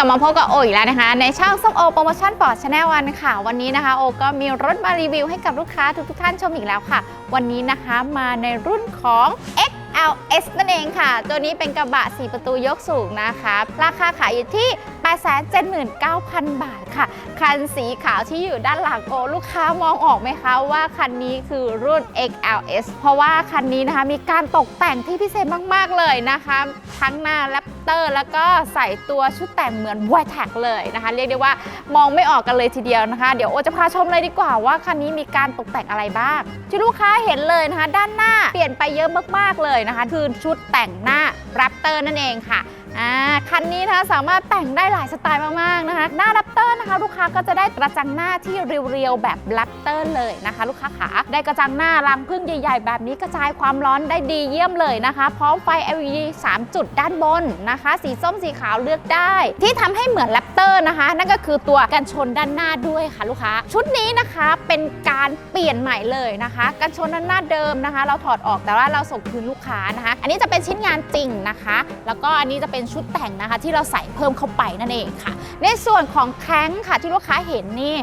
กลับมาพบกับโออีกแล้วนะคะ ในช่องส้มโอโปรโมชั่นปอร์ชาแนลวันค่ะ วันนี้นะคะโอก็มีรถมารีวิวให้กับลูกค้าทุกๆท่านชมอีกแล้วค่ะ วันนี้นะคะมาในรุ่นของ XLS นั่นเองค่ะ ตัวนี้เป็นกระบะ 4 ประตูยกสูงนะคะ ราคาขายอยู่ที่ 879,000 บาทค่ะ คันสีขาวที่อยู่ด้านหลังโอลูกค้ามองออกไหมคะว่าคันนี้คือรุ่น XLS เพราะว่าคันนี้นะคะมีการตกแต่งที่พิเศษมาก ๆ เลยนะคะ ทั้งหน้าแรปเตอร์ แล้วก็ใส่ตัวชุดแต่งเหมือน w i t e c เลยนะคะ เรียกได้ว่ามองไม่ออกกันเลยทีเดียวนะคะ เดี๋ยวโอจะพาชมเลยดีกว่าว่าคันนี้มีการตกแต่งอะไรบ้างที่ลูกค้าเห็นเลยนะคะ ด้านหน้าเปลี่ยนไปเยอะมากๆเลยนะคะ คือชุดแต่งหน้าแรปเตอร์นั่นเองค่ะ อ่าคันนี้นะคะสามารถแต่งได้หลายสไตล์มากๆนะคะ หน้าแรปเตอร์นะคะ ลูกค้าก็จะได้กระจังหน้าที่เรียวๆแบบแรปเตอร์เลยนะคะ ลูกค้าขาได้กระจังหน้ารังพึ่งใหญ่ ๆ แบบนี้กระจายความร้อนได้ดีเยี่ยมเลยนะคะ พร้อมไฟ LED 3 จุดด้านบนนะคะ สีส้มสีขาวเลือกได้ ที่ทำให้เหมือนแรปเตอร์นะคะ นั่นก็คือตัวกันชนด้านหน้าด้วยค่ะลูกค้า ชุดนี้นะคะเป็นการเปลี่ยนใหม่เลยนะคะกันชนด้านหน้าเดิมนะคะ เราถอดออกแต่ว่าเราส่งคืนลูกค้านะคะ อันนี้จะเป็นชิ้นงานจริงนะคะ แล้วก็อันนี้จะเป็นชุดแต่งนะคะ ที่เราใส่เพิ่มเข้าไปนั่นเองค่ะ ในส่วนของแข้งค่ะที่ลูกค้าเห็นนี่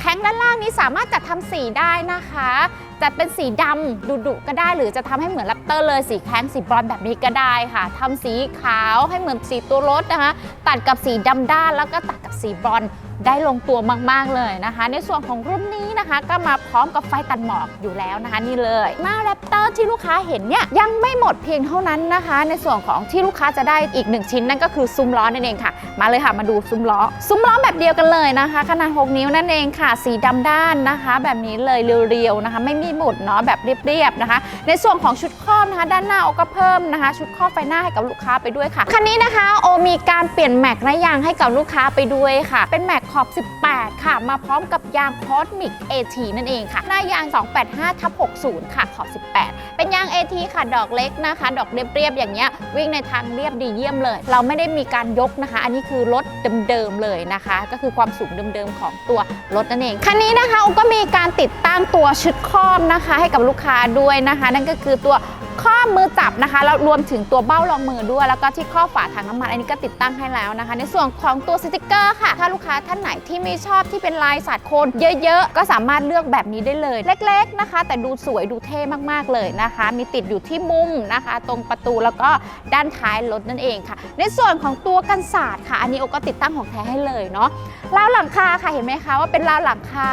แข้งด้านล่างนี้สามารถจัดทำสีได้นะคะจัดเป็นสีดำดุๆก็ได้ หรือจะทำให้เหมือนแรปเตอร์เลยสีแข้งสีบรอนแบบนี้ก็ได้ค่ะทำสีขาวให้เหมือนสีตัวรถนะคะ ตัดกับสีดำด้านแล้วก็ตัดกับสีบรอนได้ลงตัวมากๆเลยนะคะ ในส่วนของรุ่นนี้ นะคะ ก็มาพร้อมกับไฟตัดหมอกอยู่แล้วนะคะ นี่เลยมาแรปเตอร์ที่ลูกค้าเห็นเนี่ยยังไม่หมดเพียงเท่านั้นนะคะ ในส่วนของที่ลูกค้าจะได้อีกหนึ่งชิ้นนั่นก็คือซุ้มล้อนั่นเองค่ะ มาเลยค่ะมาดูซุ้มล้อ ซุ้มล้อแบบเดียวกันเลยนะคะ ขนาด 6 นิ้วนั่นเองค่ะ สีดำด้านนะคะ แบบนี้เลยเรียวๆนะคะ ไม่มีหมุดเนาะแบบเรียบๆนะคะ ในส่วนของชุดครอบนะคะ ด้านหน้าโอก็เพิ่มนะคะ ชุดครอบไฟหน้าให้กับลูกค้าไปด้วยค่ะคันนี้นะคะโอมีการเปลี่ยนแม็กหน้ายางให้กับลูกค้าไปด้วยค่ะ เป็นแม็กขอบ 18 ค่ะ มาพร้อมกับยางคอสมิก AT นั่นเองค่ะ หน้ายาง 285ทับ60 ค่ะขอบ 18 เป็นยาง AT ค่ะ ดอกเล็กนะคะ ดอกเรียบๆ อย่างเงี้ย วิ่งในทางเรียบดีเยี่ยมเลย เราไม่ได้มีการยกนะคะ อันนี้คือรถเดิมๆ เลยนะคะ ก็คือความสูงเดิมๆ ของตัวรถนั่นเอง คันนี้นะคะโอก็มีการติดตั้งตัวชุดครอบนะคะ ให้กับลูกค้าด้วยนะคะ นั่นก็คือตัว ข้อมือจับนะคะแล้วรวมถึงตัวเบ้ารองมือด้วย แล้วก็ที่ข้อฝาถังน้ำมันอันนี้ก็ติดตั้งให้แล้วนะคะ ในส่วนของตัวสติกเกอร์ค่ะ ถ้าลูกค้าท่านไหนที่ไม่ชอบที่เป็นลายสาดโคนเยอะๆ ก็สามารถเลือกแบบนี้ได้เลย เล็ก ๆนะคะ แต่ดูสวยดูเท่มากๆเลยนะคะ มีติดอยู่ที่มุมนะคะ ตรงประตูแล้วก็ด้านท้ายรถนั่นเองค่ะ ในส่วนของตัวกันศาสตร์ค่ะ อันนี้โอก็ติดตั้งของแท้ให้เลยเนาะราวหลังคาค่ะเห็นไหมคะว่าเป็นราวหลังคา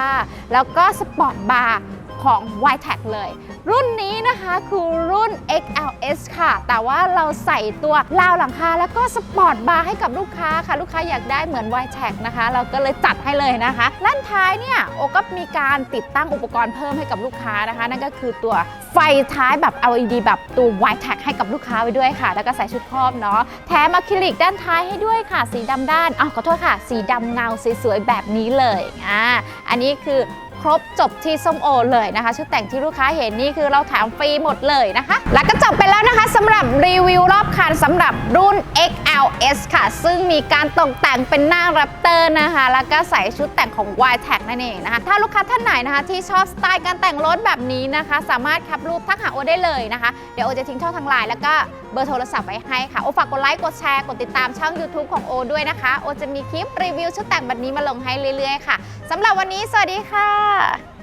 แล้วก็สปอร์ตบาร์ ของ y t e c เลย รุ่นนี้นะคะคือรุ่น XLS ค่ะ แต่ว่าเราใส่ตัวราวหลังคาแล้วก็สปอร์ตบาร์ให้กับลูกค้าค่ะ ลูกค้าอยากได้เหมือน y t e c นะคะ เราก็เลยจัดให้เลยนะคะด้านท้ายเนี่ยโอก็มีการติดตั้งอุปกรณ์เพิ่มให้กับลูกค้านะคะ นั่นก็คือตัวไฟท้ายแบบ LED แบบตัว y t e c ให้กับลูกค้าไว้ด้วยค่ะ แล้วก็ใส่ชุดครอบเนาะแถมอะคริลิกด้านท้ายให้ด้วยค่ะ สีดำด้านอ้าวขอโทษค่ะ สีดำเงาสวยๆแบบนี้เลยอ่าอันนี้คือ ครบจบที่ส้มโอเลยนะคะชุดแต่งที่ลูกค้าเห็นนี่คือเราแถมฟรีหมดเลยนะคะ แล้วก็จบไปแล้วนะคะสำหรับรีวิวรอบคันสำหรับรุ่น XLS ค่ะ ซึ่งมีการตกแต่งเป็นหน้าแรปเตอร์นะคะ แล้วก็ใส่ชุดแต่งของ y t e c นั่นเองนะคะ ถ้าลูกค้าท่านไหนนะคะที่ชอบสไตล์การแต่งรถแบบนี้นะคะ สามารถแคปรูปทักหาโอได้เลยนะคะ เดี๋ยวโอจะทิ้งช่องทางไลน์แล้วก็ เบอร์โทรศัพท์ไว้ให้ค่ะ โอฝากกดไลค์กดแชร์กดติดตามช่อง YouTube ของโอด้วยนะคะ โอจะมีคลิปรีวิวชุดแต่งแบบนี้มาลงให้เรื่อยๆค่ะสำหรับวันนี้สวัสดีค่ะ